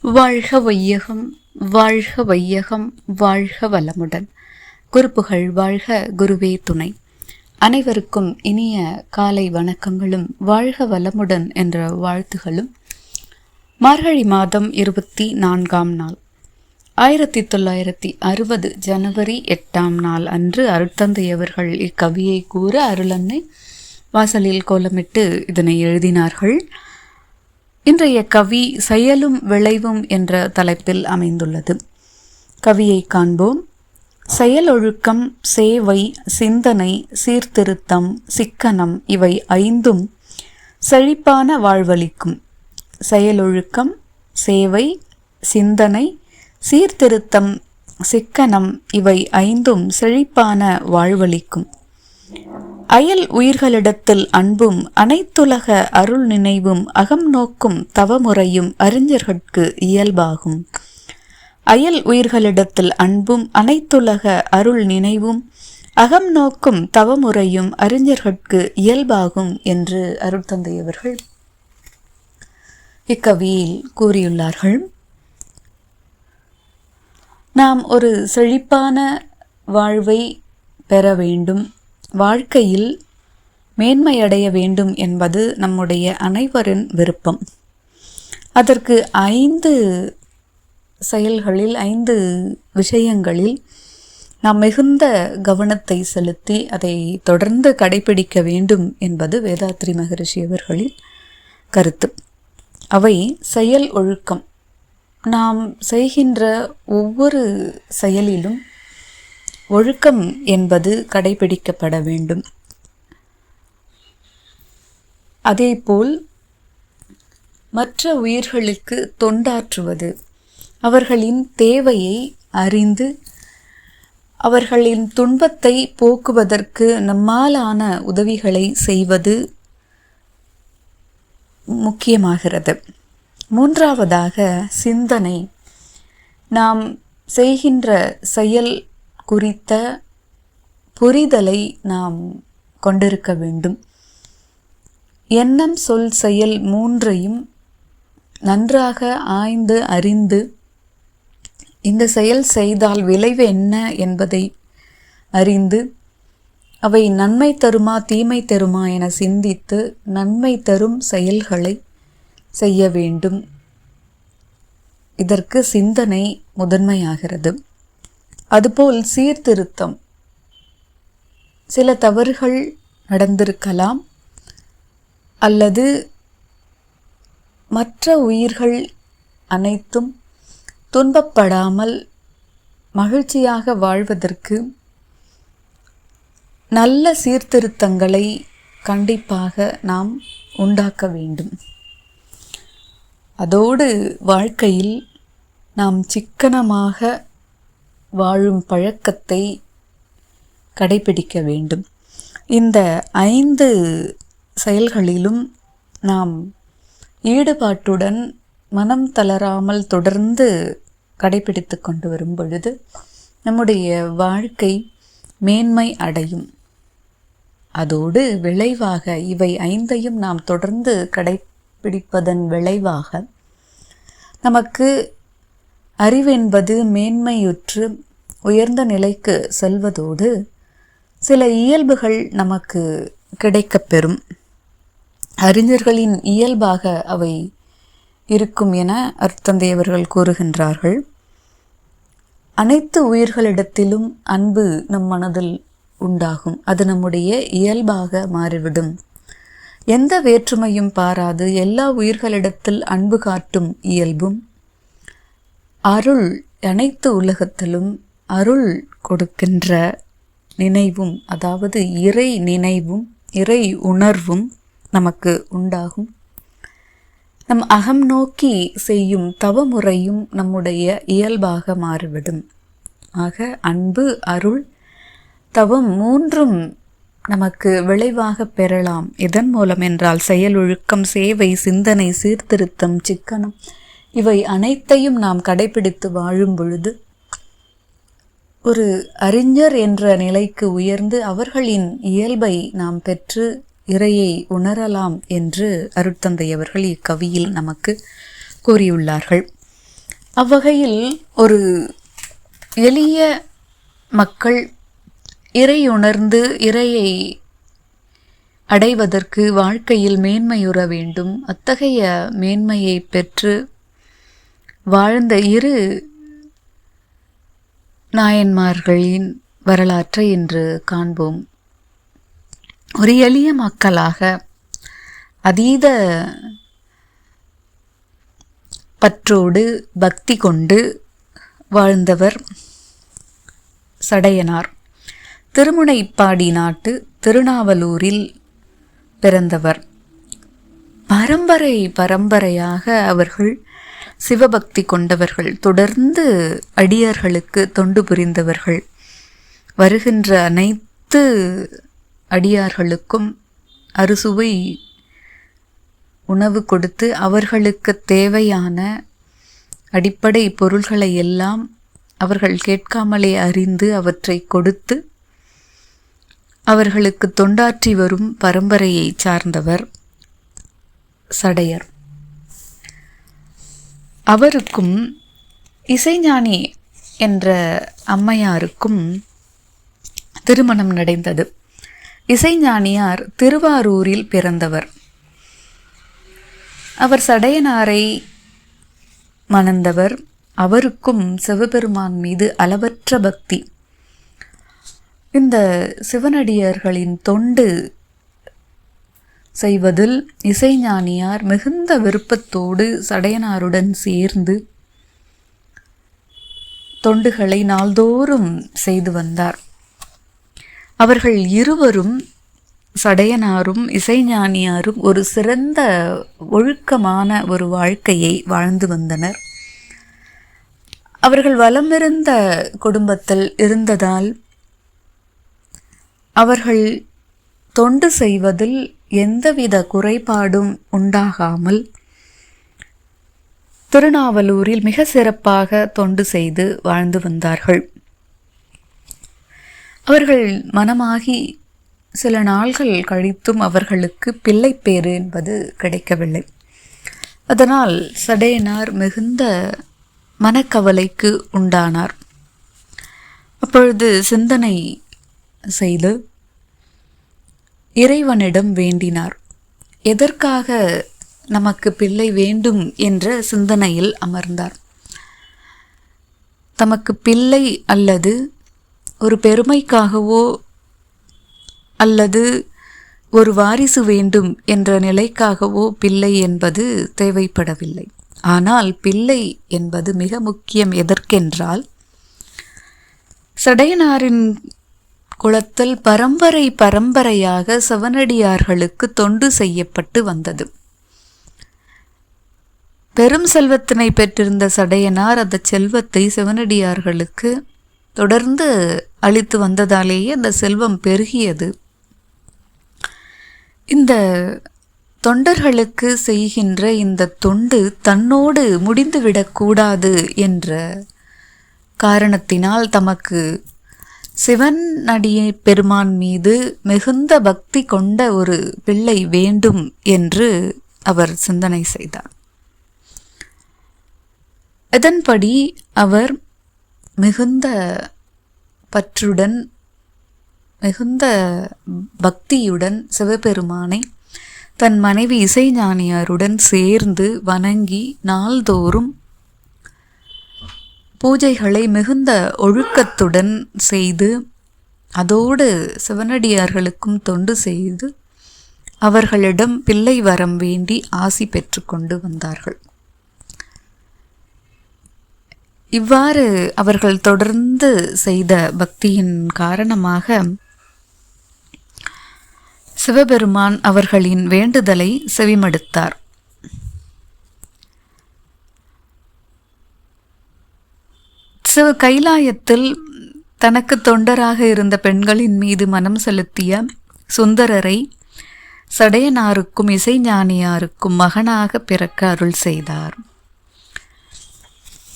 வாழ்க வையகம் வாழ்க வையகம் வாழ்க வளமுடன் குருப்புகள் வாழ்க குருவே துணை. அனைவருக்கும் இனிய காலை வணக்கங்களும் வாழ்க வளமுடன் என்ற வாழ்த்துகளும். மார்கழி மாதம் இருபத்தி நான்காம் நாள். ஆயிரத்தி தொள்ளாயிரத்தி அறுபது ஜனவரி எட்டாம் நாள் அன்று அருட்தந்தையவர்கள் இக்கவியை கூற அருளன்னை வாசலில் கோலமிட்டு இதனை எழுதினார்கள். இன்றைய கவி செயலும் விளைவும் என்ற தலைப்பில் அமைந்துள்ளது. கவியை காண்போம். செயலொழுக்கம் சேவை சிந்தனை சீர்திருத்தம் சிக்கனம் இவை ஐந்தும் செழிப்பான வாழ்வளிக்கும். செயலொழுக்கம் சேவை சிந்தனை சீர்திருத்தம் சிக்கனம் இவை ஐந்தும் செழிப்பான வாழ்வளிக்கும். அயல் உயிர்களிடத்தில் அன்பும் அனைத்துலக அருள் நினைவும் அகம் நோக்கும் தவமுறையும் அறிஞர்கட்கு இயல்பாகும். அயல் உயிர்களிடத்தில் அன்பும் அனைத்துலக அருள் நினைவும் அகம் நோக்கும் தவமுறையும் அறிஞர்கட்கு இயல்பாகும் என்று அருட்தந்தையவர்கள் இக்கவியில் கூறியுள்ளார்கள். நாம் ஒரு செழிப்பான வாழ்வை பெற வேண்டும். வாழ்க்கையில் மேன்மையடைய வேண்டும் என்பது நம்முடைய அனைவரின் விருப்பம். அதற்கு ஐந்து செயல்களில் ஐந்து விஷயங்களில் நாம் மிகுந்த கவனத்தை செலுத்தி அதை தொடர்ந்து கடைபிடிக்க வேண்டும் என்பது வேதாத்ரி மகரிஷி அவர்களின் கருத்து. அவை செயல் ஒழுக்கம். நாம் செய்கின்ற ஒவ்வொரு செயலிலும் ஒழுக்கம் என்பது கடைபிடிக்கப்பட வேண்டும். அதேபோல் மற்ற உயிர்களுக்கு தொண்டாற்றுவது அவர்களின் தேவையை அறிந்து அவர்களின் துன்பத்தை போக்குவதற்கு நம்மாலான உதவிகளை செய்வது முக்கியமாகிறது. மூன்றாவதாக சிந்தனை. நாம் செய்கின்ற செயல் குறித்த புரிதலை நாம் கொண்டிருக்க வேண்டும். எண்ணம் சொல் செயல் மூன்றையும் நன்றாக ஆய்ந்து அறிந்து இந்த செயல் செய்தால் விளைவு என்ன என்பதை அறிந்து அவை நன்மை தருமா தீமை தருமா என சிந்தித்து நன்மை தரும் செயல்களை செய்ய வேண்டும். இதற்கு சிந்தனை முதன்மையாகிறது. அதுபோல் சீர்திருத்தம். சில தவறுகள் நடந்திருக்கலாம். அல்லது மற்ற உயிர்கள் அனைத்தும் துன்பப்படாமல் மகிழ்ச்சியாக வாழ்வதற்கு நல்ல சீர்திருத்தங்களை கண்டிப்பாக நாம் உண்டாக்க வேண்டும். அதோடு வாழ்க்கையில் நாம் சிக்கனமாக வாழும் பழக்கத்தை கடைபிடிக்க வேண்டும். இந்த ஐந்து செயல்களிலும் நாம் ஈடுபாட்டுடன் மனம் தளராமல் தொடர்ந்து கடைபிடித்து கொண்டு வரும் பொழுது நம்முடைய வாழ்க்கை மேன்மை அடையும். அதோடு விளைவாக இவை ஐந்தையும் நாம் தொடர்ந்து கடைபிடிப்பதன் விளைவாக நமக்கு அறிவென்பது மேன்மையுற்று உயர்ந்த நிலைக்கு செல்வதோடு சில இயல்புகள் நமக்கு கிடைக்கப்பெறும் அறிஞர்களின் இயல்பாக அவை இருக்கும் என அர்த்தந்தேவர்கள் கூறுகின்றார்கள். அனைத்து உயிர்களிடத்திலும் அன்பு நம் மனதில் உண்டாகும். அது நம்முடைய இயல்பாக மாறிவிடும். எந்த வேற்றுமையும் பாராது. எல்லா உயிர்களிடத்தில் அன்பு காட்டும் இயல்பும். அருள் அனைத்து உலகத்திலும் அருள் கொடுக்கின்ற நினைவும் அதாவது இறை நினைவும் இறை உணர்வும் நமக்கு உண்டாகும். நம் அகம் நோக்கி செய்யும் தவமுறையும் நம்முடைய இயல்பாக மாறிவிடும். ஆக அன்பு அருள் தவம் மூன்றும் நமக்கு விளைவாக பெறலாம். இதன் மூலம் என்றால் செயலொழுக்கம் சேவை சிந்தனை சீர்திருத்தம் சிக்கனம் இவை அனைத்தையும் நாம் கடைபிடித்து வாழும் பொழுது ஒரு அறிஞர் என்ற நிலைக்கு உயர்ந்து அவர்களின் இயல்பை நாம் பெற்று இறையை உணரலாம் என்று அருட்தந்தை அவர்கள் இக்கவியில் நமக்கு கூறியுள்ளார்கள். அவ்வகையில் ஒரு எளிய மக்கள் இறை உணர்ந்து இறையை அடைவதற்கு வாழ்க்கையில் மேன்மையுற வேண்டும். அத்தகைய மேன்மையை பெற்று வாழ்ந்த இரு நாயன்மார்களின் வரலாற்றை இன்று காண்போம். ஒரு எளிய மக்களாக அதீத பற்றோடு பக்தி கொண்டு வாழ்ந்தவர் சடையனார். திருமுனைப்பாடி நாட்டு திருநாவலூரில் பிறந்தவர். பரம்பரை பரம்பரையாக அவர்கள் சிவபக்தி கொண்டவர்கள் தொடர்ந்து அடியார்களுக்கு தொண்டு புரிந்தவர்கள். வருகின்ற அனைத்து அடியார்களுக்கும் அறுசுவை உணவு கொடுத்து அவர்களுக்கு தேவையான அடிப்படை பொருள்களை எல்லாம் அவர்கள் கேட்காமலே அறிந்து அவற்றை கொடுத்து அவர்களுக்கு தொண்டாற்றி வரும் பரம்பரையை சார்ந்தவர் சடையர். அவருக்கும் இசைஞானி என்ற அம்மையாருக்கும் திருமணம் நடந்தது. இசைஞானியார் திருவாரூரில் பிறந்தவர். அவர் சடையனாரை மணந்தவர். அவருக்கும் சிவபெருமான் மீது அளவற்ற பக்தி. இந்த சிவனடியர்களின் தொண்டு செய்வதில் இசைஞானியார் மிகுந்த விருப்பத்தோடு சடையனாருடன் சேர்ந்து தொண்டுகளை நாள்தோறும் செய்து வந்தார். அவர்கள் இருவரும் சடையனாரும் இசைஞானியாரும் ஒரு சிறந்த ஒழுக்கமான ஒரு வாழ்க்கையை வாழ்ந்து வந்தனர். அவர்கள் வலமிருந்த குடும்பத்தில் இருந்ததால் அவர்கள் தொண்டு செய்வதில் எந்தவித குறைபாடும் உண்டாகாமல் திருநாவலூரில் மிக சிறப்பாக தொண்டு செய்து வாழ்ந்து வந்தார்கள். அவர்கள் மனமாகி சில நாள்கள் கழித்தும் அவர்களுக்கு பிள்ளைப்பேறு என்பது கிடைக்கவில்லை. அதனால் சடையனார் மிகுந்த மனக்கவலைக்கு உண்டானார். அப்பொழுது சிந்தனை செய்து இறைவனிடம் வேண்டினார். எதற்காக நமக்கு பிள்ளை வேண்டும் என்ற சிந்தனையில் அமர்ந்தார். தமக்கு பிள்ளை அல்லது ஒரு பெருமைக்காகவோ அல்லது ஒரு வாரிசு வேண்டும் என்ற நிலைக்காகவோ பிள்ளை என்பது தேவைப்படவில்லை. ஆனால் பிள்ளை என்பது மிக முக்கியம் எதற்கென்றால் சடையனாரின் குளத்தில் பரம்பரை பரம்பரையாக சவனடியார்களுக்கு தொண்டு செய்யப்பட்டு வந்தது. பெரும் செல்வத்தினை பெற்றிருந்த சடையனார் அந்த செல்வத்தை சிவனடியார்களுக்கு தொடர்ந்து அளித்து வந்ததாலேயே அந்த செல்வம் பெருகியது. இந்த தொண்டர்களுக்கு செய்கின்ற இந்த தொண்டு தன்னோடு முடிந்துவிடக்கூடாது என்ற காரணத்தினால் தமக்கு சிவன் அடிய பெருமான் மீது மிகுந்த பக்தி கொண்ட ஒரு பிள்ளை வேண்டும் என்று அவர் சிந்தனை செய்தார். இதன்படி அவர் மிகுந்த பற்றுடன் மிகுந்த பக்தியுடன் சிவபெருமானை தன் மனைவி இசைஞானியாருடன் சேர்ந்து வணங்கி நாள்தோறும் பூஜைகளை மிகுந்த ஒழுக்கத்துடன் செய்து அதோடு சிவனடியார்களுக்கும் தொண்டு செய்து அவர்களிடம் பிள்ளை வரம் வேண்டி ஆசி பெற்றுக்கொண்டு வந்தார்கள். இவ்வாறு அவர்கள் தொடர்ந்து செய்த பக்தியின் காரணமாக சிவபெருமான் அவர்களின் வேண்டுதலை செவிமடுத்தார். சிவ கைலாயத்தில் தனக்கு தொண்டராக இருந்த பெண்களின் மீது மனம் செலுத்திய சுந்தரரை சடையனாருக்கும் இசைஞானியாருக்கும் மகனாக பிறக்க அருள் செய்தார்.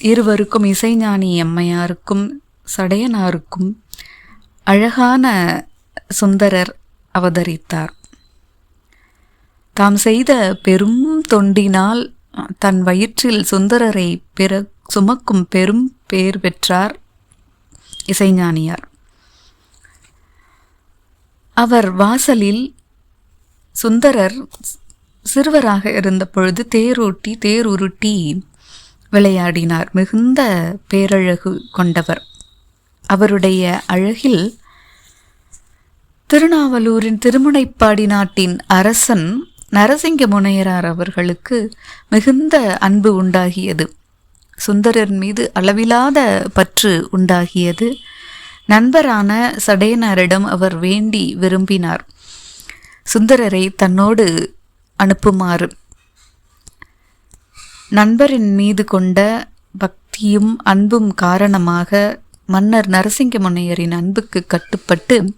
இருவருக்கும் இசைஞானி அம்மையாருக்கும் சடையனாருக்கும் அழகான சுந்தரர் அவதரித்தார். தாம் செய்த பெரும் தொண்டினால் தன் வயிற்றில் சுந்தரரை பிற சுமக்கும் பெரும் பேர் பெற்றார் இசைஞானியார். அவர் வாசலில் சுந்தரர் சிறுவராக இருந்த பொழுது தேரோட்டி தேர் உருட்டி விளையாடினார். மிகுந்த பேரழகு கொண்டவர். அவருடைய அழகில் திருநாவலூரின் திருமுனைப்பாடி நாட்டின் அரசன் நரசிங்க முனையரார் அவர்களுக்கு மிகுந்த அன்பு உண்டாகியது. சுந்தரர் மீது அளவிலாத பற்று உண்டாகியது. நண்பரான சடையனாரிடம் அவர் வேண்டி விரும்பினார். சுந்தரரை தன்னோடு அனுப்புமாறு. நண்பரின் மீது கொண்ட பக்தியும் அன்பும் காரணமாக மன்னர் நரசிங்க முனையரின் அன்புக்கு கட்டுப்பட்டு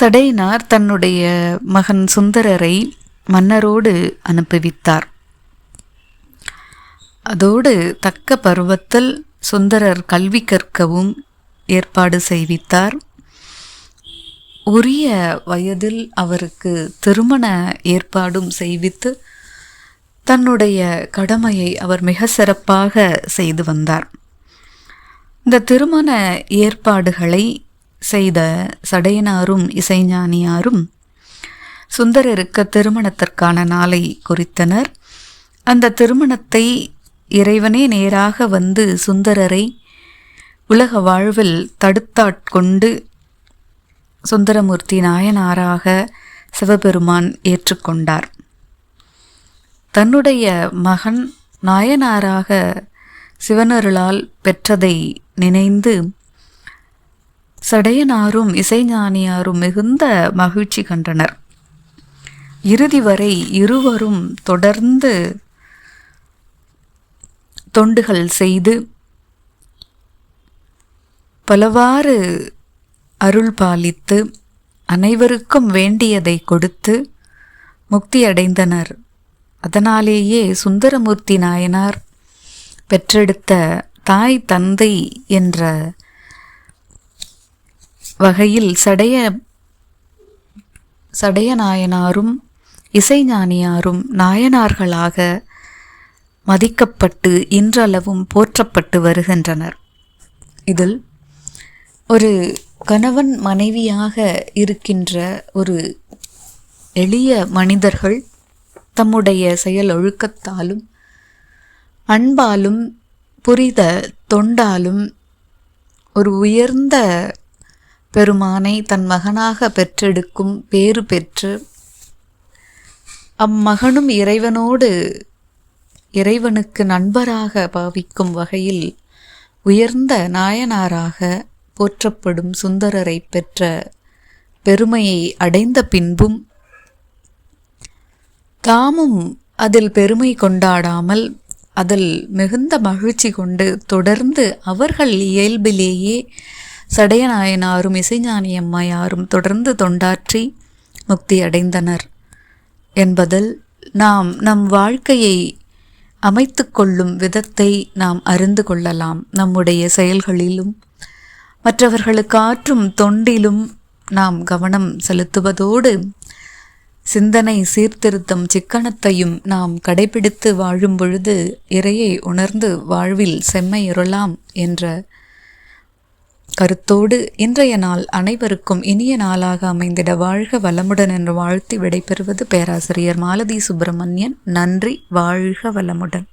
சடையினார் தன்னுடைய மகன் சுந்தரரை மன்னரோடு அனுப்புவித்தார். அதோடு தக்க பருவத்தில் சுந்தரர் கல்வி கற்கவும் ஏற்பாடு செய்வித்தார். உரிய வயதில் அவருக்கு திருமண ஏற்பாடும் செய்வித்து தன்னுடைய கடமையை அவர் மிக சிறப்பாக செய்து வந்தார். இந்த திருமண ஏற்பாடுகளை செய்த சடையனாரும் இசைஞானியாரும் சுந்தரருக்கு திருமணத்திற்கான நாளை குறித்தனர். அந்த திருமணத்தை இறைவனே நேராக வந்து சுந்தரரை உலக வாழ்வில் தடுத்தாட்கொண்டு சுந்தரமூர்த்தி நாயனாராக சிவபெருமான் ஏற்றுக்கொண்டார். தன்னுடைய மகன் நாயனாராக சிவனருளால் பெற்றதை நினைந்து சடையனாரும் இசைஞானியாரும் மிகுந்த மகிழ்ச்சி கண்டனர். இறுதி வரை இருவரும் தொடர்ந்து தொண்டுகள் செய்து பலவாறு அருள் பாலித்து அனைவருக்கும் வேண்டியதை கொடுத்து முக்தி அடைந்தனர். அதனாலேயே சுந்தரமூர்த்தி நாயனார் பெற்றெடுத்த தாய் தந்தை என்ற வகையில் சடைய சடைய நாயனாரும் இசைஞானியாரும் நாயனார்களாக மதிக்கப்பட்டு இன்றளவும் போற்றப்பட்டு வருகின்றனர். இதில் ஒரு கணவன் மனைவியாக இருக்கின்ற ஒரு எளிய மனிதர்கள் தம்முடைய செயல் ஒழுக்கத்தாலும் அன்பாலும் புரித தொண்டாலும் ஒரு உயர்ந்த பெருமானை தன் மகனாக பெற்றெடுக்கும் பேறு பெற்று அம்மகனும் இறைவனோடு இறைவனுக்கு நண்பராக பாவிக்கும் வகையில் உயர்ந்த நாயனாராக போற்றப்படும் சுந்தரரை பெற்ற பெருமையை அடைந்த பின்பும் தாமும் அதில் பெருமை கொண்டாடாமல் அதில் மிகுந்த மகிழ்ச்சி கொண்டு தொடர்ந்து அவர்கள் இயல்பிலேயே சடையநாயனாரும் இசைஞானி அம்மையாரும் தொடர்ந்து தொண்டாற்றி முக்தி அடைந்தனர் என்பதில் நாம் நம் வாழ்க்கையை அமைத்து கொள்ளும் விதத்தை நாம் அறிந்து கொள்ளலாம். நம்முடைய செயல்களிலும் மற்றவர்களுக்கு ஆற்றும் தொண்டிலும் நாம் கவனம் செலுத்துவதோடு சிந்தனை சீர்திருத்தம் சிக்கனத்தையும் நாம் கடைபிடித்து வாழும் பொழுது இறையை உணர்ந்து வாழ்வில் செம்மையுறலாம் என்ற கருத்தோடு இன்றைய நாள் அனைவருக்கும் இனிய நாளாக அமைந்திட வாழ்க வளமுடன் என்று வாழ்த்தி விடைபெறுவது பேராசிரியர் மாலதி சுப்பிரமணியன். நன்றி வாழ்க வளமுடன்.